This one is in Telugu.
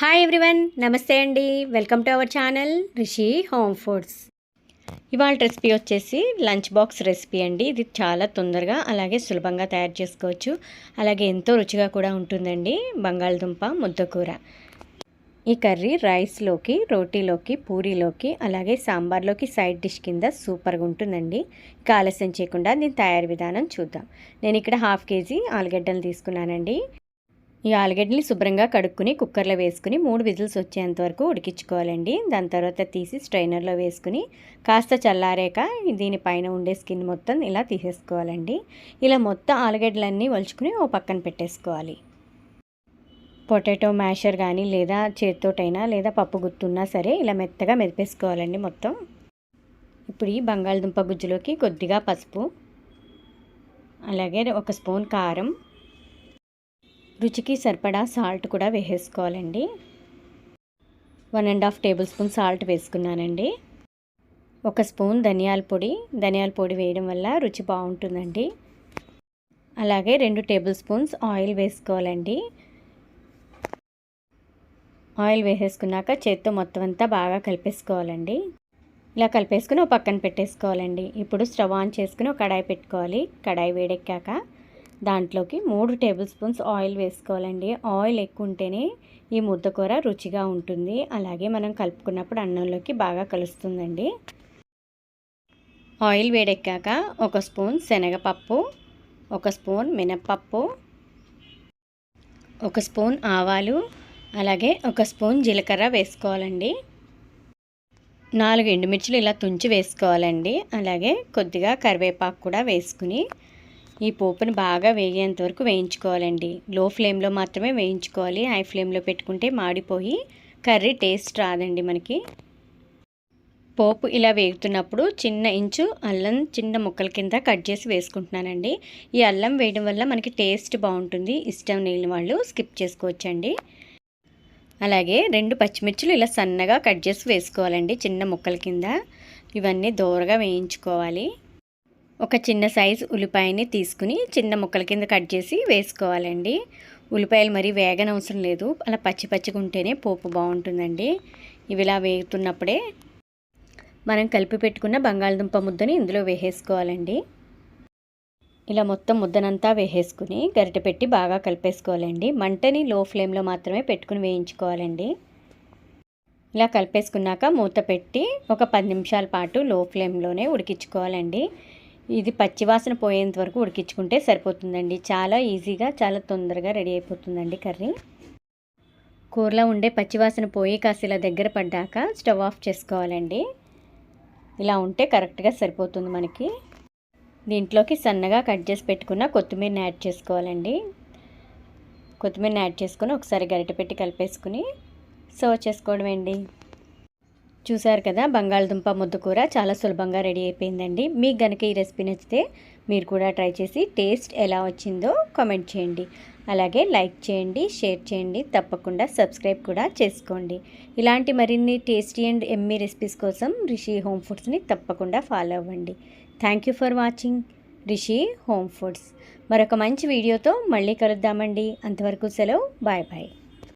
హాయ్ ఎవ్రీవన్ నమస్తే అండి. Welcome to our channel Rishi home foods ఇవాళ రెసిపీ వచ్చేసి లంచ్ బాక్స్ రెసిపీ అండి. ఇది చాలా తొందరగా అలాగే సులభంగా తయారు చేసుకోవచ్చు. అలాగే ఎంతో రుచిగా కూడా ఉంటుందండి. బంగాళదుంప ముద్దకూర ఈ కర్రీ రైస్లోకి రోటీలోకి పూరీలోకి అలాగే సాంబార్లోకి సైడ్ డిష్ కింద సూపర్గా ఉంటుందండి. ఇక ఆలస్యం చేయకుండా దీని తయారీ విధానం చూద్దాం. నేను ఇక్కడ హాఫ్ కేజీ ఆలుగడ్డలు తీసుకున్నానండి. ఈ ఆలుగడ్డని శుభ్రంగా కడుక్కుని కుక్కర్లో వేసుకుని మూడు విజిల్స్ వచ్చేంత వరకు ఉడికించుకోవాలండి. దాని తర్వాత తీసి స్ట్రైనర్లో వేసుకుని కాస్త చల్లారాక దీనిపైన ఉండే స్కిన్ మొత్తం ఇలా తీసేసుకోవాలండి. ఇలా మొత్తం ఆలుగడ్డలన్నీ వలుచుకుని ఓ పక్కన పెట్టేసుకోవాలి. పొటాటో మ్యాషర్ కానీ లేదా చేతితోటైనా లేదా పప్పు గుత్తున్నా సరే ఇలా మెత్తగా మెదిపేసుకోవాలండి మొత్తం. ఇప్పుడు ఈ బంగాళదుంప గుజ్జులోకి కొద్దిగా పసుపు అలాగే ఒక స్పూన్ కారం రుచికి సరిపడా సాల్ట్ కూడా వేసేసుకోవాలండి. One and half table spoon salt వేసుకున్నానండి. ఒక స్పూన్ ధనియాల పొడి. ధనియాల పొడి వేయడం వల్ల రుచి బాగుంటుందండి. అలాగే రెండు టేబుల్ స్పూన్స్ ఆయిల్ వేసుకోవాలండి. ఆయిల్ వేసేసుకున్నాక చేత్తో మొత్తం అంతా బాగా కలిపేసుకోవాలండి. ఇలా కలిపేసుకుని ఒక పక్కన పెట్టేసుకోవాలండి. ఇప్పుడు స్టవ్ ఆన్ చేసుకుని ఒక కడాయి పెట్టుకోవాలి. కడాయి వేడెక్కాక దాంట్లోకి మూడు టేబుల్ స్పూన్స్ ఆయిల్ వేసుకోవాలండి. ఆయిల్ ఎక్కువ ఉంటేనే ఈ ముద్దకూర రుచిగా ఉంటుంది. అలాగే మనం కలుపుకున్నప్పుడు అన్నంలోకి బాగా కలుస్తుందండి. ఆయిల్ వేడెక్కాక ఒక స్పూన్ శనగపప్పు ఒక స్పూన్ మినప్పప్పు ఒక స్పూన్ ఆవాలు అలాగే ఒక స్పూన్ జీలకర్ర వేసుకోవాలండి. నాలుగు ఎండుమిర్చిలు ఇలా తుంచి వేసుకోవాలండి. అలాగే కొద్దిగా కరివేపాకు కూడా వేసుకుని ఈ పోపుని బాగా వేగేంత వరకు వేయించుకోవాలండి. లో ఫ్లేమ్లో మాత్రమే వేయించుకోవాలి. హై ఫ్లేమ్లో పెట్టుకుంటే మాడిపోయి కర్రీ టేస్ట్ రాదండి మనకి. పోపు ఇలా వేగుతున్నప్పుడు చిన్న ఇంచు అల్లం చిన్న ముక్కల కింద కట్ చేసి వేసుకుంటున్నానండి. ఈ అల్లం వేయడం వల్ల మనకి టేస్ట్ బాగుంటుంది. ఇష్టం లేని వాళ్ళు స్కిప్ చేసుకోవచ్చండి. అలాగే రెండు పచ్చిమిర్చులు ఇలా సన్నగా కట్ చేసి వేసుకోవాలండి చిన్న ముక్కల కింద. ఇవన్నీ దూరగా వేయించుకోవాలి. ఒక చిన్న సైజు ఉల్లిపాయని తీసుకుని చిన్న ముక్కల కింద కట్ చేసి వేసుకోవాలండి. ఉల్లిపాయలు మరీ వేగనవసరం లేదు. అలా పచ్చి పచ్చిగా ఉంటేనే పోపు బాగుంటుందండి. ఇవి ఇలా వేగుతున్నప్పుడే మనం కలిపి పెట్టుకున్న బంగాళదుంప ముద్దని ఇందులో వేసేసుకోవాలండి. ఇలా మొత్తం ముద్దనంతా వేసేసుకుని గరిటె పెట్టి బాగా కలిపేసుకోవాలండి. మంటని లో ఫ్లేమ్లో మాత్రమే పెట్టుకుని వేయించుకోవాలండి. ఇలా కలిపేసుకున్నాక మూత పెట్టి ఒక పది నిమిషాల పాటు లో ఫ్లేమ్లోనే ఉడికించుకోవాలండి. ఇది పచ్చివాసన పోయేంత వరకు ఉడికించుకుంటే సరిపోతుందండి. చాలా ఈజీగా చాలా తొందరగా రెడీ అయిపోతుందండి కర్రీ. కూరలో ఉండే పచ్చివాసన పోయి కాసి ఇలా దగ్గర పడ్డాక స్టవ్ ఆఫ్ చేసుకోవాలండి. ఇలా ఉంటే కరెక్ట్గా సరిపోతుంది మనకి. దీంట్లోకి సన్నగా కట్ చేసి పెట్టుకున్న కొత్తిమీరని యాడ్ చేసుకోవాలండి. కొత్తిమీరని యాడ్ చేసుకుని ఒకసారి గరిటె పెట్టి కలిపేసుకుని సర్వ్ చేసుకోవడమేండి? చూసారు కదా బంగాళదుంప ముద్దకూర చాలా సులభంగా రెడీ అయిపోయిందండి. మీకు కనుక ఈ రెసిపీ నచ్చితే మీరు కూడా ట్రై చేసి టేస్ట్ ఎలా వచ్చిందో కామెంట్ చేయండి. అలాగే లైక్ చేయండి షేర్ చేయండి తప్పకుండా సబ్స్క్రైబ్ కూడా చేసుకోండి. ఇలాంటి మరిన్ని టేస్టీ అండ్ ఎమ్మీ రెసిపీస్ కోసం రిషి హోమ్ ఫుడ్స్ని తప్పకుండా ఫాలో అవ్వండి. Thank you for watching Rishi home foods. మరొక మంచి వీడియోతో మళ్ళీ కలుద్దామండి. అంతవరకు సెలవు. Bye bye.